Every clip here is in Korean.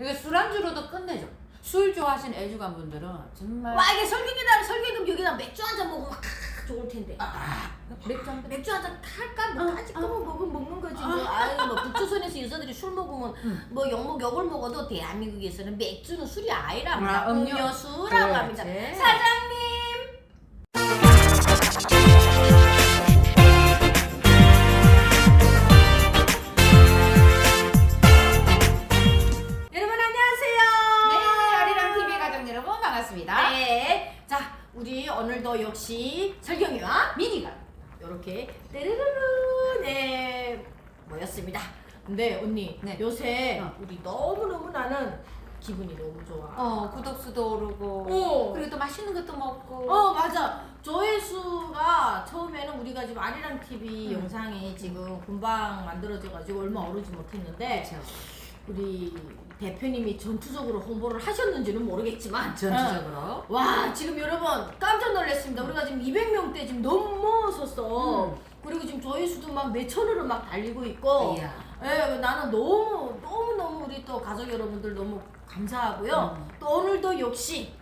이게 술안주로도 끝내줘. 술 좋아하시는 애주간 분들은 정말 와 이게 설경이랑 설경금 여기다 맥주 한 잔 먹으면 막 좋을 텐데. 아, 맥주 한 잔. 맥주 한잔 탈까? 뭐 어, 까짓 거만 먹으면 먹는 거지. 뭐. 아유 뭐 북조선에서 여자들이 술 먹으면 음. 뭐 영목 욕을 먹어도 대한민국에서는 맥주는 술이 아니랍니다. 아, 음료. 음료수라고. 합니다. 사장님. 여러 반갑습니다. 네. 자, 우리 오늘도 역시 설경이와 미니가 이렇게 떼르르르 네 모였습니다. 근데 언니 네. 요새 어. 우리 너무 너무 나는 기분이 너무 좋아. 어 구독수도 오르고 어. 그리고 또 맛있는 것도 먹고 어 맞아 조회수가 처음에는 우리가 지금 아리랑 TV 음. 영상이 지금 금방 만들어져가지고 얼마 오르지 못했는데 그렇죠. 우리 대표님이 전투적으로 홍보를 하셨는지는 모르겠지만 전투적으로 어. 와 지금 여러분 깜짝 놀랐습니다. 우리가 지금 200명대 지금 넘어섰어. 음. 그리고 지금 조회수도 막 몇천으로 막 달리고 있고. 이야. 예, 나는 너무 너무 너무 우리 또 가족 여러분들 너무 감사하고요. 음. 또 오늘도 역시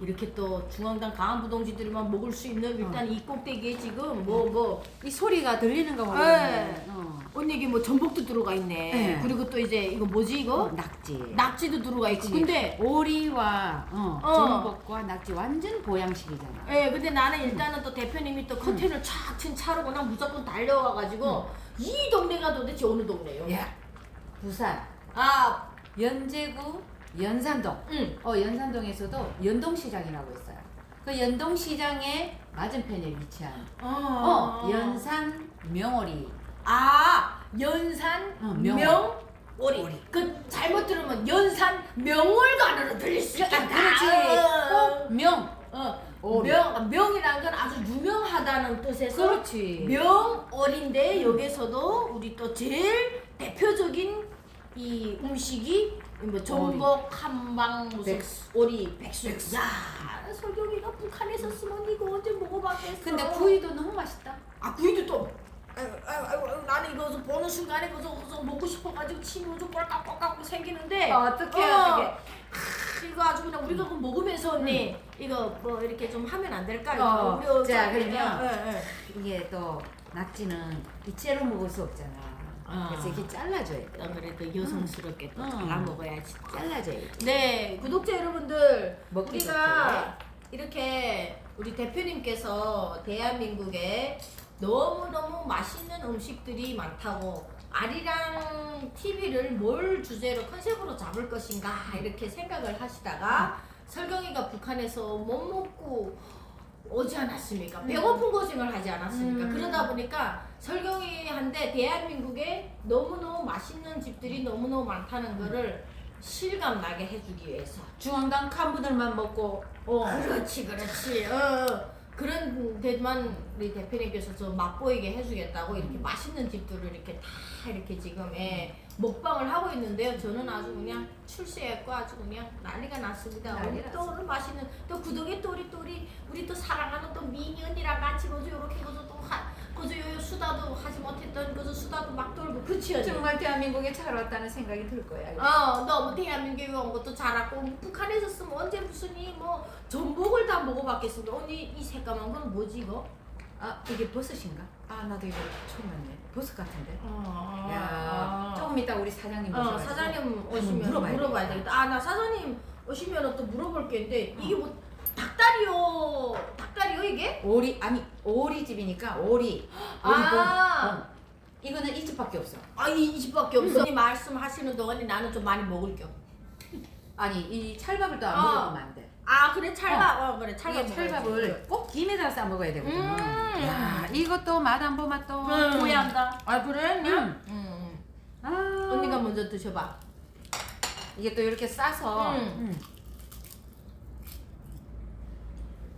이렇게 또 중앙당 강한부동지들만 먹을 수 있는 일단 이 꼭대기에 지금 뭐 뭐 이 소리가 들리는 거 네. 모르겠네. 어. 언니 이게 뭐 전복도 들어가 있네. 네. 그리고 또 이제 이거 뭐지 이거 어, 낙지. 낙지도 들어가 있고. 그치. 근데 오리와 어, 어. 전복과 낙지 완전 보양식이잖아. 예, 근데 나는 일단은 또 대표님이 또 컨테이너를 촥친 차르고 난 무조건 달려와가지고 이 동네가 도대체 어느 동네예요? 야, 부산 아, 연제구 연산동. 응. 어 연산동에서도 연동시장이라고 있어요. 그 연동시장의 맞은편에 위치한 어 연산 명오리. 아, 연산 어, 명. 명월. 오리. 오리. 그 잘못 들으면 연산 명월관으로 들릴 수 있겠다. 아, 그렇지. 어, 어, 명. 어, 오리. 명, 명이란 건 아주 유명하다는 뜻에서 그렇지. 명월인데 여기서도 우리 또 제일 이 음식이 뭐 전복, 한방, 무슨 백수. 오리, 백수. 야, 설경이가 북한에 있었으면 이거 언제 먹어봤겠어. 근데 구이도 너무 맛있다. 아 구이도 또. 아이고, 아이고, 아이고, 나는 이거 좀 보는 순간에 그저 그저 먹고 싶어가지고 침이 좀 꼴깍꼴깍 생기는데. 어떡해, 어. 어떡해. 하, 이거 아주 그냥 우리가 그거 먹으면서 언니 이거 뭐 이렇게 좀 하면 안 될까요? 어, 우리 자, 어차피 그러면 예, 예. 이게 또 낙지는 이째로 먹을 수 없잖아. 아. 그래서 이렇게 잘라줘야 돼. 아, 그래 또 여성스럽게 또 음. 잘라 먹어야지. 잘라줘야지. 네, 구독자 여러분들, 먹기 우리가 이렇게 우리 대표님께서 대한민국에 너무너무 맛있는 음식들이 많다고 아리랑 TV를 뭘 주제로 컨셉으로 잡을 것인가 이렇게 생각을 하시다가 설경이가 북한에서 못 먹고 오지 않았습니까? 배고픈 고생을 하지 않았습니까? 음. 그러다 보니까 설경이한테 대한민국에 너무너무 맛있는 집들이 너무너무 많다는 거를 실감 나게 해주기 위해서. 중앙당 칸분들만 먹고 어. 그렇지, 그렇지. 어, 그런 데만 우리 대표님께서 좀 맛보이게 해주겠다고 이렇게 맛있는 집들을 이렇게 다 이렇게 지금 예, 먹방을 하고 있는데요. 저는 아주 그냥 출세했고 아주 그냥 난리가 났습니다. 난리 우리 또 오늘 맛있는 또 구독에 또 우리 또 우리 우리 또 사랑하는 또 미니 언니랑 같이 거저 이렇게 거저 또 하, 거저 요 수다도 하지 못했던 거저 수다도 막 돌고 그치 언니? 정말 대한민국에 잘 왔다는 생각이 들 거야. 어, 너무 대한민국에 온 것도 잘하고 북한에 있었으면 언제 무슨 이뭐 전복을 다 먹어봤겠습니까? 언니 이 새까만 건 뭐지 이거? 아 이게 버섯인가? 아 나도 이거 처음 봤네. 버섯 같은데. 아, 야 조금 이따 우리 사장님 어, 모셔가지고 사장님 오시면 물어봐야 물어봐야, 되겠다. 되겠다. 아, 나 사장님 오시면 또 물어볼 게 있는데 이게 뭐 닭다리요? 닭다리요 이게? 오리 아니 오리 집이니까 오리. 아. 어. 이거는 이 집밖에 없어. 아, 이, 이 집밖에 없어. 언니 말씀하시는 동안에 나는 좀 많이 먹을게요. 아니 이 찰밥을 또안 어. 먹으면 안 돼. 아, 그래 찰밥. 어, 그래 찰밥. 이게 찰밥을 꼭 김에다 싸 먹어야 되거든. 음. 야 이것도 맛안 보면 또 음. 후회한다. 아, 그래? 음. 음. 아 언니가 먼저 드셔봐. 이게 또 이렇게 싸서 음. 음.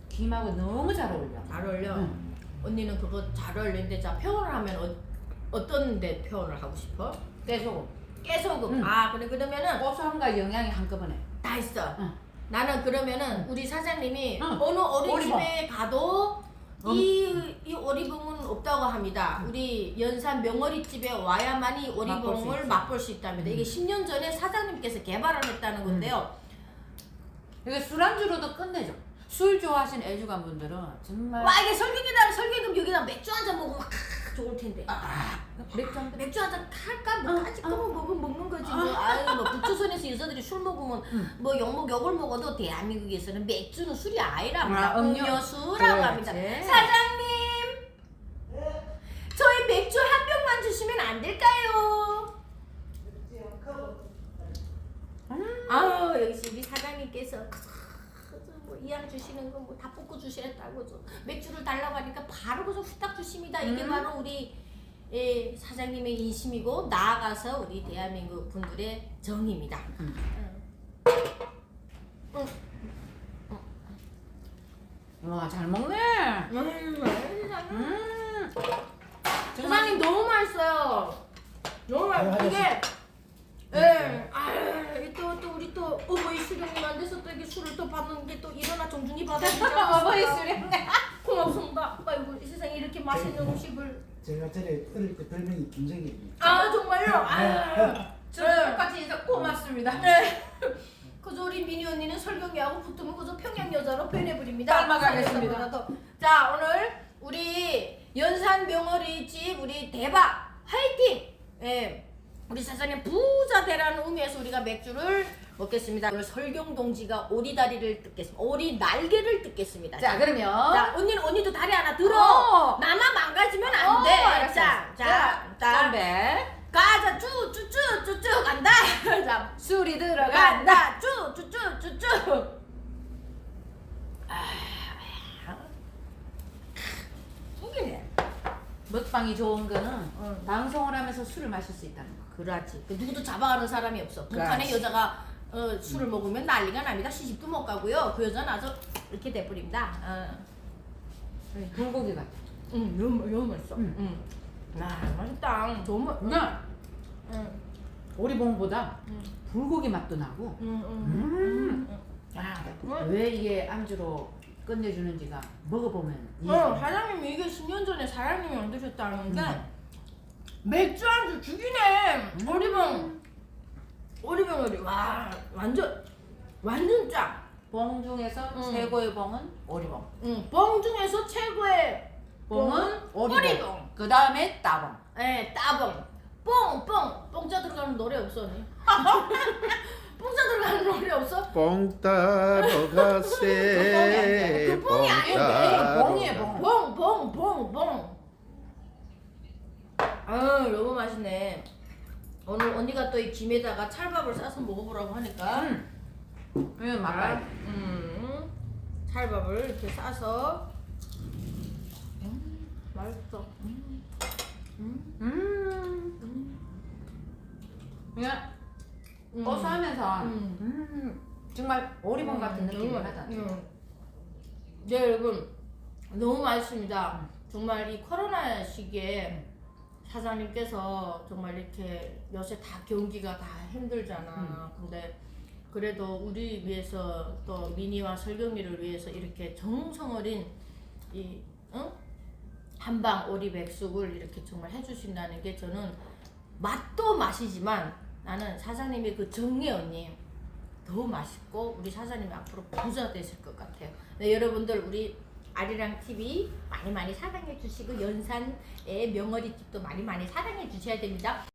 김하고 너무 잘 어울려. 잘 어울려. 음. 언니는 그거 잘 어울리는데 자 표현을 하면 어, 어떤 데 표현을 하고 싶어? 깨소금. 깨소금. 음. 아 그래 그러면은 고소함과 영양이 한꺼번에. 다 있어. 응. 나는 그러면은 우리 사장님이 응. 어느. 어린이집에 가도 이, 이 오리봉은 없다고 합니다. 우리 연산 명어리 집에 와야만이 맛볼 수 오리봉을. 맛볼 수 있답니다. 이게 10년 전에 사장님께서 개발을 했다는 건데요. 이게 술안주로도 끝내죠. 술 좋아하시는 애주간 분들은 정말 와 이게 설계기랑 설계금 여기다 맥주 한 잔 먹으면 막 좋을 텐데. 아, 맥주 한 잔. 맥주 한잔 할까? 뭐 까짓 거만 먹으면 먹는 거지. 뭐. 아유 뭐 북조선에서 여자들이 술 먹으면 음. 뭐 욕먹 욕을 먹어도 대한민국에서는 맥주는 술이 아니랍니다. 아, 음료. 음료수라고 그렇지. 합니다. 사장님, 저희 맥주 한 병만 주시면 안 될까요? 아유 역시 우리 사장님께서 뭐 이왕 주시는 거뭐다 볶고 주시겠다고 좀 맥주를 달라고 하니까 바로 그저 후딱 주십니다. 이게 음. 바로 우리 예, 사장님의 인심이고 나아가서 우리 대한민국 분들의 정입니다. 음. 응. 와, 잘 먹네. 음, 음. 사장님 너무 맛있어요. 너무 맛있어. 이게 예, 아또또 우리 또 어머니 또 받는 게 또 일어나 정중히 받아주죠. 어머니 수령네. 고맙습니다. 아이고 이 세상에 이렇게 맛있는 음식을 제가 전에 어릴 때 별명이 김정희입니다. 아 정말요? 아, 저도 똑같이 인사 고맙습니다. 네. 그저 우리 미니 언니는 설경이하고 붙으면 그저 평양 여자로 변해버립니다. 닮아가겠습니다. 자 오늘 우리 연산 명어리 집 우리 대박 화이팅! 예. 우리 사장님 부자 되라는 의미에서 우리가 맥주를 먹겠습니다. 오늘 설경 동지가 오리 다리를 뜯겠습니다. 오리 날개를 뜯겠습니다. 자, 그러면 자, 언니는 언니도 다리 하나 들어. 어. 나만 망가지면 안 어, 돼. 알았어. 자, 자, 건배. 가자, 쭉쭉쭉쭉쭉 간다. 자, 술이 들어간다. 간다, 쭉쭉쭉쭉쭉. 아, 속이네. 먹방이 좋은 거는 응. 방송을 하면서 술을 마실 수 있다는 거. 그러지. 그 누구도 잡아가는 사람이 없어. 북한의 그렇지. 여자가 어, 술을 먹으면 난리가 납니다. 시집도 못 가고요. 그 여자는 아주 이렇게 돼버립니다. 어. 불고기 같아. 응, 너무 너무 맛있어. 응. 응. 아, 맛있다. 너무. 맛- 그냥 응, 오리봉보다 응, 불고기 맛도 나고 응, 응. 음. 아, 왜 이게 안주로 끝내주는지가 먹어보면 어, 이해가 돼. 사장님이 이게 10년 전에 사장님이 만드셨다는 게 음. 맥주 안주 죽이네. 음. 오리병, 오리병 오리. 와, 완전 완전 짱. 봉 중에서 음. 최고의 봉은 오리봉. 응, 뻥 중에서 최고의 봉은 오리봉. 오리봉. 그 다음에 따봉. 예, 따봉. 뽕, 뽕. 뽕자 들어가는 노래 없어, 니? 뽕자 들어가는 노래 없어? 뽕 따러 가세 그 뽕이 아닌데, 봉이에요, 봉. 봉, 봉, 봉, 봉. 아, 너무 맛있네. 오늘 언니가 또 이 김에다가 찰밥을 싸서 먹어보라고 하니까. 음. 이거 맛봐요. 음, 찰밥을 이렇게 싸서. 음, 맛있어. 음. 그냥 음. 고소하면서 음. 음. 정말 오리봉 같은 느낌이 너무 하다. 음. 네 여러분 너무 맛있습니다. 정말 이 코로나 시기에 사장님께서 정말 이렇게 요새 다 경기가 다 힘들잖아. 근데 그래도 우리 위해서 또 미니와 설경이를 위해서 이렇게 정성 어린 이 응? 한방 오리 백숙을 이렇게 정말 해주신다는 게 저는 맛도 맛이지만 나는 사장님의 그 정리 언니 더 맛있고 우리 사장님이 앞으로 부자 되실 것 같아요. 네, 여러분들 우리 아리랑 TV 많이 많이 사랑해 주시고 연산의 명어리 집도 많이 많이 사랑해 주셔야 됩니다.